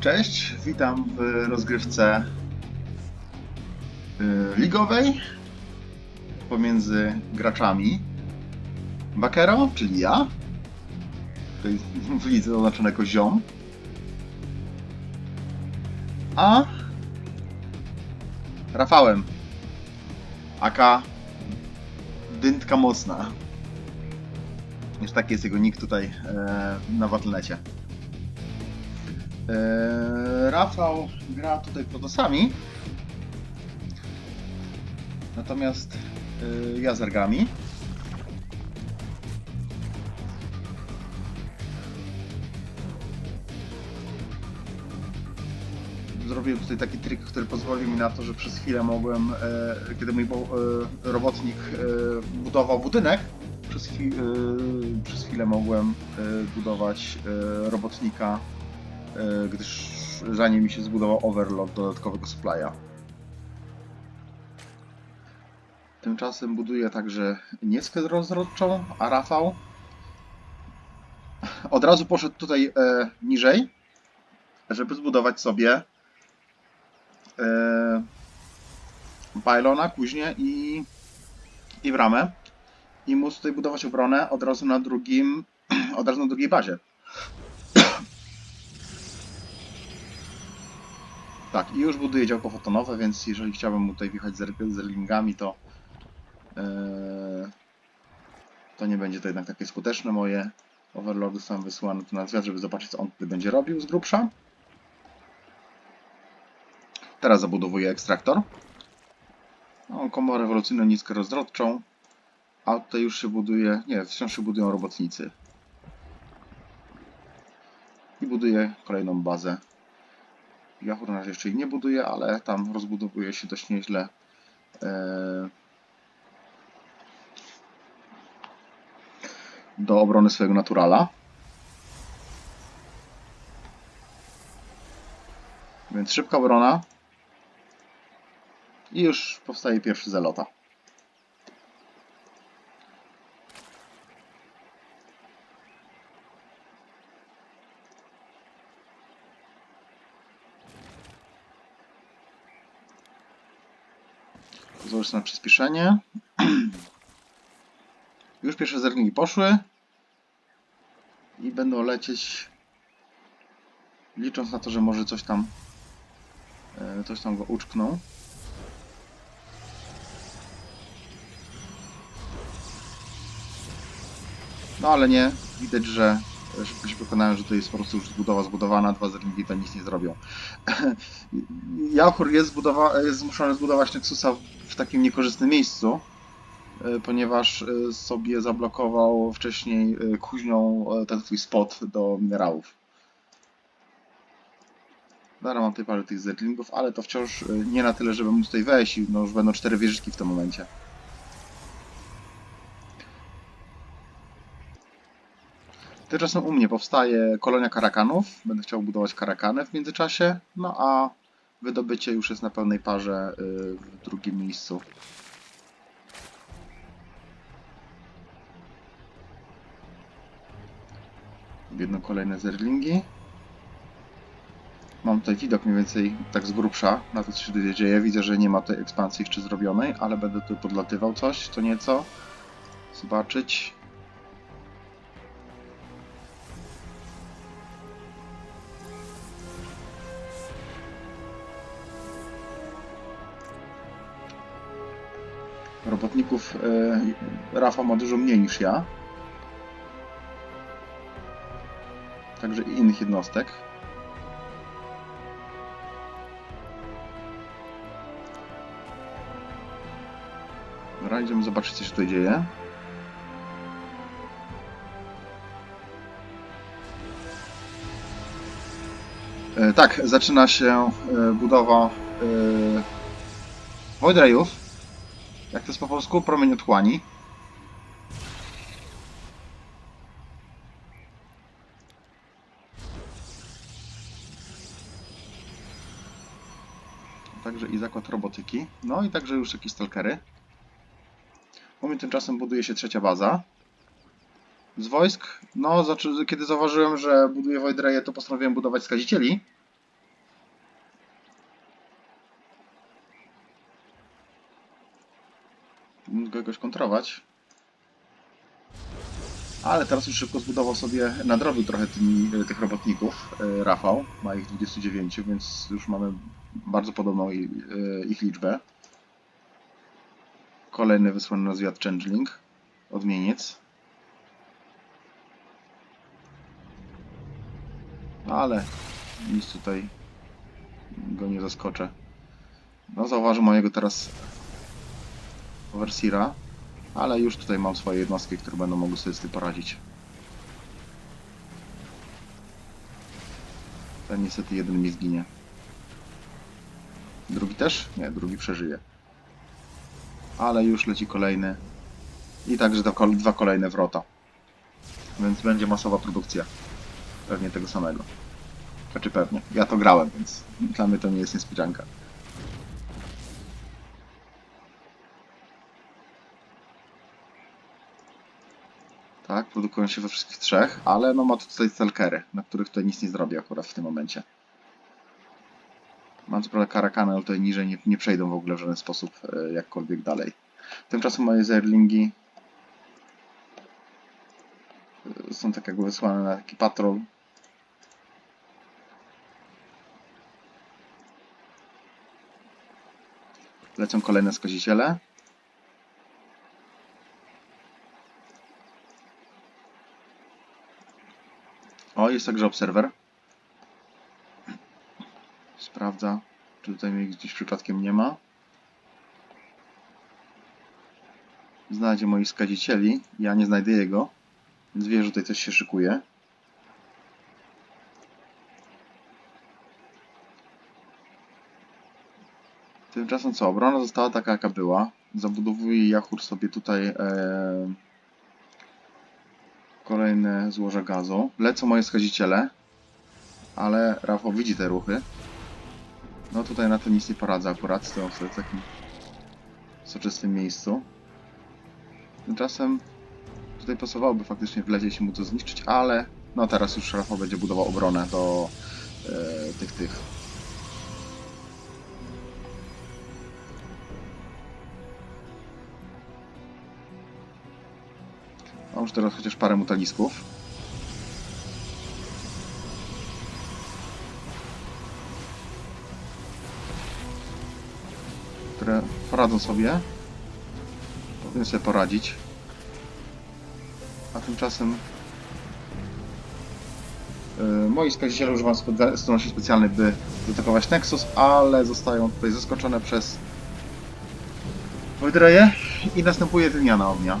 Cześć, witam w rozgrywce y, ligowej pomiędzy graczami Bakero, czyli ja, jest w lidze oznaczone jako ziom, a Rafałem, aka Dyntka Mocna. Już taki jest jego nick tutaj e, na Battle.necie. Eee, Rafał gra tutaj protosami. Natomiast yy, ja z ergami. Zrobiłem tutaj taki trik, który pozwolił mi na to, że przez chwilę mogłem, e, kiedy mój bo, robotnik budował budynek, przez, przez chwilę mogłem budować robotnika gdyż zanim mi się zbudował overload dodatkowego supply'a. Tymczasem buduję także nieckę rozrodczą, a Rafał od razu poszedł tutaj e, niżej, żeby zbudować sobie e, kuźnię i, i bramę. I móc tutaj budować obronę od razu na drugim, od razu na drugiej bazie. Tak, i już buduję działko fotonowe, więc jeżeli chciałbym tutaj wjechać z, er- z erlingami, to e, to nie będzie to jednak takie skuteczne. Moje overlordy są wysyłane tu na zwiat, żeby zobaczyć, co on tutaj będzie robił z grubsza. Teraz zabudowuję ekstraktor. No, komorę rewolucyjną niskę. A tutaj już się buduje, nie, wciąż się budują robotnicy. I buduję kolejną bazę Yahoo na razie jeszcze ich nie buduje, ale tam rozbudowuje się dość nieźle. e, Do obrony swojego naturala. Więc szybka obrona. I już powstaje pierwszy zelota. Na przyspieszenie. Już pierwsze zerkniki poszły. I będą lecieć licząc na to, że może coś tam e, coś tam go uczkną. No ale nie, widać, że szybko się przekonałem, że to jest po prostu już zbudowa zbudowana, dwa zerkniki to nic nie zrobią. Jachur jest, zbudowa- jest zmuszony zbudować Nexusa w takim niekorzystnym miejscu, e, ponieważ e, sobie zablokował wcześniej e, kuźnią ten swój spot do minerałów. Dobra, mam tutaj parę tych zerglingów, ale to wciąż nie na tyle, żeby móc tutaj wejść i no już będą cztery wieżyczki w tym momencie. Tymczasem u mnie powstaje kolonia karakanów. Będę chciał budować karakany w międzyczasie. No a wydobycie już jest na pełnej parze y, w drugim miejscu. Jedno kolejne zerlingi. Mam tutaj widok mniej więcej tak z grubsza na to, co się tutaj dzieje. Widzę, że nie ma tej ekspansji jeszcze zrobionej, ale będę tu podlatywał coś, to nieco. Zobaczyć. Robotników e, Rafał ma dużo mniej niż ja. Także i innych jednostek. Dobra, idziemy zobaczyć, co się tutaj dzieje. E, tak, zaczyna się e, budowa Void Rayów. Jak to jest po polsku? Promień otchłani. Także i zakład robotyki. No i także już jakieś stalkery. U mnie tymczasem buduje się trzecia baza. Z wojsk, no, zaczy- kiedy zauważyłem, że buduję Void Ray'e, to postanowiłem budować skazicieli. Jakoś kontrować. Ale teraz już szybko zbudował sobie, nadrobił trochę tymi, e, tych robotników. e, Rafał ma ich 29, więc już mamy bardzo podobną e, ich liczbę. Kolejny wysłany na zwiat Changeling. Odmieniec. Ale nic tutaj go nie zaskoczę. No zauważył mojego teraz Overseera, ale już tutaj mam swoje jednostki, które będą mogły sobie z tym poradzić. Ten niestety jeden mi zginie. Drugi też? Nie, drugi przeżyje. Ale już leci kolejny. I także dwa kolejne wrota. Więc będzie masowa produkcja. Pewnie tego samego. Znaczy pewnie. Ja to grałem, więc dla mnie to nie jest niespodzianka. Tak, produkują się we wszystkich trzech, ale no ma tu tutaj stalkery, na których tutaj nic nie zrobię akurat w tym momencie. Mam co prawda karakany, ale tutaj niżej nie, nie przejdą w ogóle w żaden sposób e, jakkolwiek dalej. Tymczasem moje zerlingi e, są tak jakby wysłane na taki patrol. Lecą kolejne skaziciele. O, jest także obserwer. Sprawdza, czy tutaj mnie gdzieś przypadkiem nie ma. Znajdzie moich skazicieli. Ja nie znajdę jego. Więc wie, że tutaj coś się szykuje. Tymczasem co? Obrona została taka, jaka była. Zabudowuje Jachur sobie tutaj e, kolejne złoże gazu. Lecą moje skaziciele, ale Rafał widzi te ruchy. No tutaj na to nic nie poradzę akurat, stoją sobie w takim soczystym miejscu. Tymczasem tutaj pasowałoby faktycznie wlecieć i mu to zniszczyć, ale no teraz już Rafał będzie budował obronę do e, tych tych. Mam już teraz chociaż parę mutalisków. Które poradzą sobie. Powinien sobie poradzić. A tymczasem yy, moi skaziciele używają zdolności specjalnej, by zaatakować Nexus, ale zostają tutaj zaskoczone przez Voidreje i następuje wymiana ognia.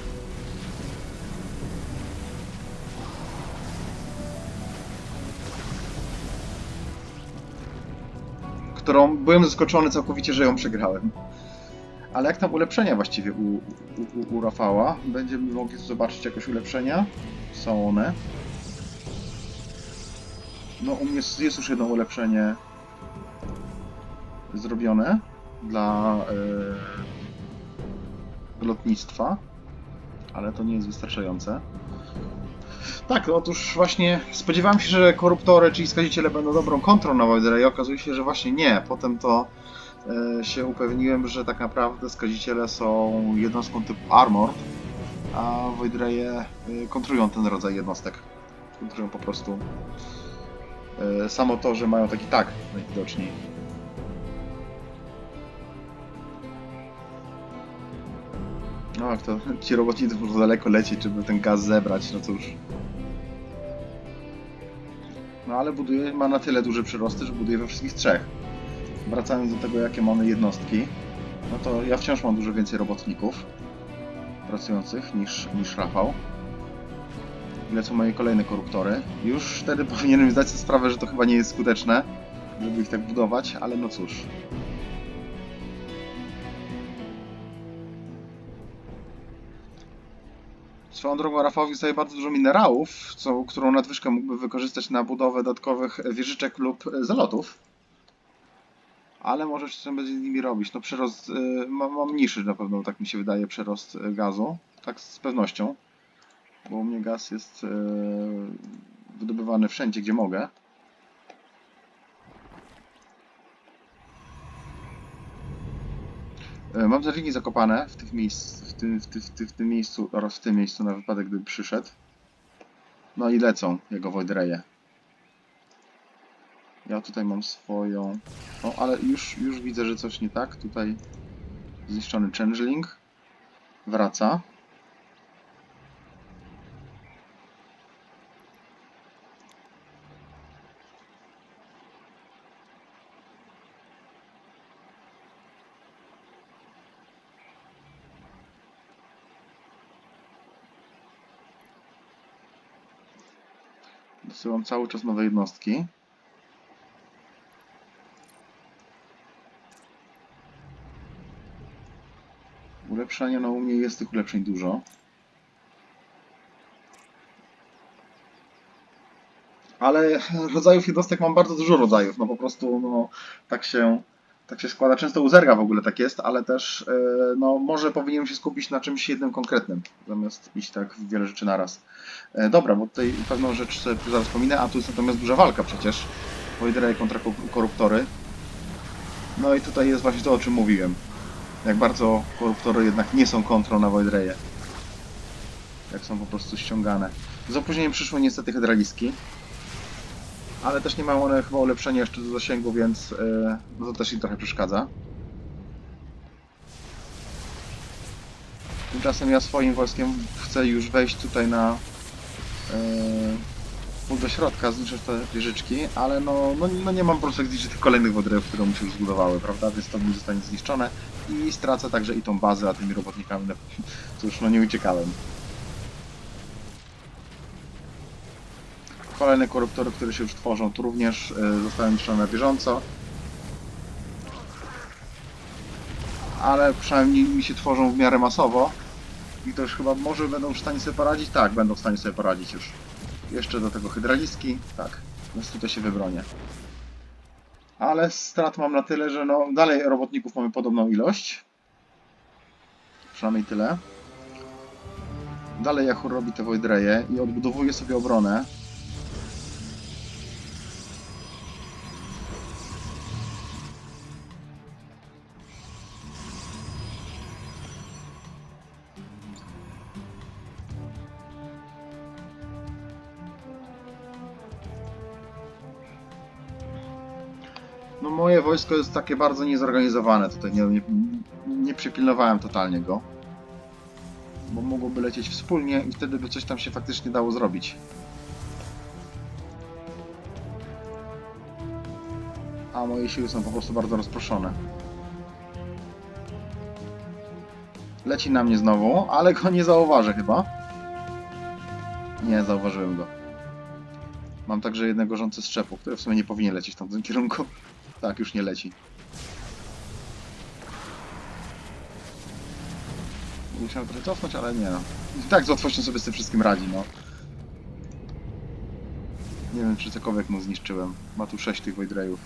Którą byłem zaskoczony całkowicie, że ją przegrałem. Ale jak tam ulepszenia właściwie u, u, u, Rafała? Będziemy mogli zobaczyć jakieś ulepszenia? Są one. No u mnie jest jest już jedno ulepszenie zrobione dla e, lotnictwa, ale to nie jest wystarczające. Tak, otóż właśnie spodziewałem się, że koruptory, czyli skaziciele będą dobrą kontrą na Voidera i okazuje się, że właśnie nie. Potem to e, się upewniłem, że tak naprawdę skaziciele są jednostką typu Armor, a Voidreje e, kontrują ten rodzaj jednostek. Kontrują po prostu e, samo to, że mają taki tak najwidoczniej. No jak to ci robotnicy muszą daleko lecieć, żeby ten gaz zebrać, no cóż. No ale buduje, ma na tyle duże przyrosty, że buduje we wszystkich trzech. Wracając do tego, jakie mamy jednostki, no to ja wciąż mam dużo więcej robotników pracujących niż, niż Rafał. Ile są moje kolejne koruptory. Już wtedy powinienem zdać sobie sprawę, że to chyba nie jest skuteczne, żeby ich tak budować, ale no cóż. Swoją drogą Rafałowi zostaje bardzo dużo minerałów, co, którą nadwyżkę mógłby wykorzystać na budowę dodatkowych wieżyczek lub zalotów. Ale może coś będzie z nimi robić. No przyrost, y, mam, mam niższy na pewno, tak mi się wydaje, przerost y, gazu. Tak z pewnością. Bo u mnie gaz jest y, wydobywany wszędzie, gdzie mogę. Mam zerwingi zakopane w, tych miejsc, w, tym, w, ty, w, ty, w tym miejscu oraz w tym miejscu na wypadek, gdyby przyszedł. No i lecą jego Voidreje. Ja tutaj mam swoją... O, ale już, już widzę, że coś nie tak. Tutaj zniszczony Changeling. Wraca. Dosyłam cały czas nowe jednostki. Ulepszenia, no u mnie jest tych ulepszeń dużo. Ale rodzajów jednostek mam bardzo dużo rodzajów, no po prostu no, tak się tak się składa. Często u Zerga w ogóle tak jest, ale też e, no, może powinienem się skupić na czymś jednym konkretnym, zamiast iść tak w wiele rzeczy naraz. E, dobra, bo tutaj pewną rzecz sobie zaraz pominę, a tu jest natomiast duża walka przecież. Voidray kontra ko- koruptory. No i tutaj jest właśnie to, o czym mówiłem. Jak bardzo koruptory jednak nie są kontrą na Voidraye. Jak są po prostu ściągane. Z opóźnieniem przyszły niestety hydraliski. Ale też nie mają one chyba ulepszenia jeszcze do zasięgu, więc e, no to też im trochę przeszkadza. Tymczasem ja swoim wojskiem chcę już wejść tutaj na e, pół do środka, zniszczyć te wieżyczki, ale no, no, no nie mam po prostu jak zniszczyć tych kolejnych wodrejów, które mi się już zbudowały, prawda? Więc to mi zostanie zniszczone i stracę także i tą bazę, a tymi robotnikami, no, cóż, no nie uciekałem. Kolejne koruptory, które się już tworzą, tu również y, zostały niszczone na bieżąco. Ale przynajmniej mi się tworzą w miarę masowo. I to już chyba może będą w stanie sobie poradzić? Tak, będą w stanie sobie poradzić już. Jeszcze do tego hydraliski, tak. Więc tutaj się wybronię. Ale strat mam na tyle, że no dalej robotników mamy podobną ilość. Przynajmniej tyle. Dalej Yahoo robi te Voidreje i odbudowuje sobie obronę. No moje wojsko jest takie bardzo niezorganizowane tutaj, nie, nie, nie przypilnowałem totalnie go. Bo mogłoby lecieć wspólnie i wtedy by coś tam się faktycznie dało zrobić. A moje siły są po prostu bardzo rozproszone. Leci na mnie znowu, ale go nie zauważę chyba. Nie, zauważyłem go. Mam także jednego rządce strzepu, który w sumie nie powinien lecieć w tamtym kierunku. Tak, już nie leci. Musiałem trochę cofnąć, ale nie no. I tak z łatwością sobie z tym wszystkim radzi, no. Nie wiem, czy cokolwiek mu zniszczyłem. Ma tu 6 tych Voidrejów.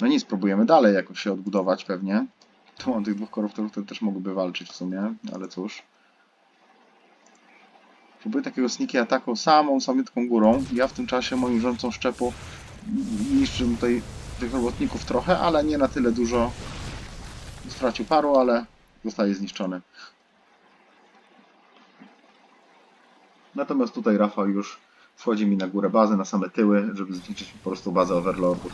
No nic, próbujemy dalej jakoś się odbudować pewnie. Mam tych dwóch koruptorów, które też mogłyby walczyć w sumie, ale cóż. Próbuję takiego sneaky ataku samą samiutką górą. Ja w tym czasie moim rządcą szczepu niszczę tutaj tych robotników trochę, ale nie na tyle dużo. Stracił paru, ale zostaje zniszczony. Natomiast tutaj Rafał już wchodzi mi na górę bazy, na same tyły, żeby zniszczyć po prostu bazę Overlordów.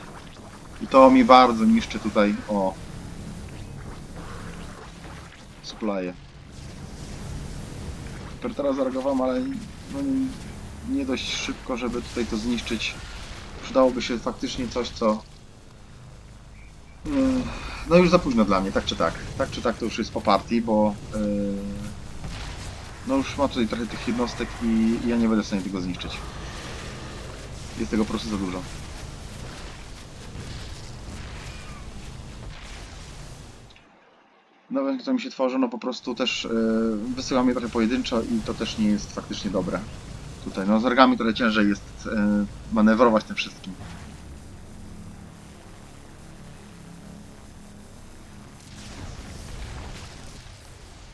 I to mi bardzo niszczy tutaj, o, supply'e. Super, teraz zareagowałem, ale no, nie, dość szybko, żeby tutaj to zniszczyć. Przydałoby się faktycznie coś, co... Yy, No już za późno dla mnie, tak czy tak. Tak czy tak to już jest po partii, bo... Yy, No już mam tutaj trochę tych jednostek i ja nie będę w stanie tego zniszczyć. Jest tego po prostu za dużo. nowe, które mi się tworzą, no po prostu też yy, wysyła mnie trochę pojedynczo i to też nie jest faktycznie dobre. Tutaj, no z orgami trochę ciężej jest yy, manewrować tym wszystkim.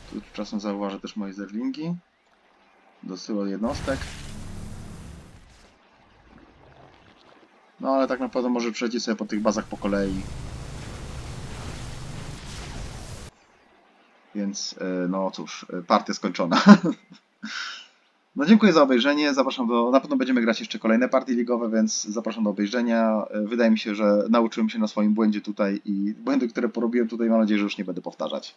Tu czasem zauważę też moje zerlingi. Dosyła jednostek. No ale tak naprawdę może przejdzie sobie po tych bazach po kolei. Więc e, no cóż, e, partia skończona. No dziękuję za obejrzenie. Zapraszam do. Na pewno będziemy grać jeszcze kolejne partie ligowe, więc zapraszam do obejrzenia. E, Wydaje mi się, że nauczyłem się na swoim błędzie tutaj i błędy, które porobiłem tutaj, mam nadzieję, że już nie będę powtarzać.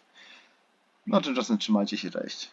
No tymczasem trzymajcie się, cześć.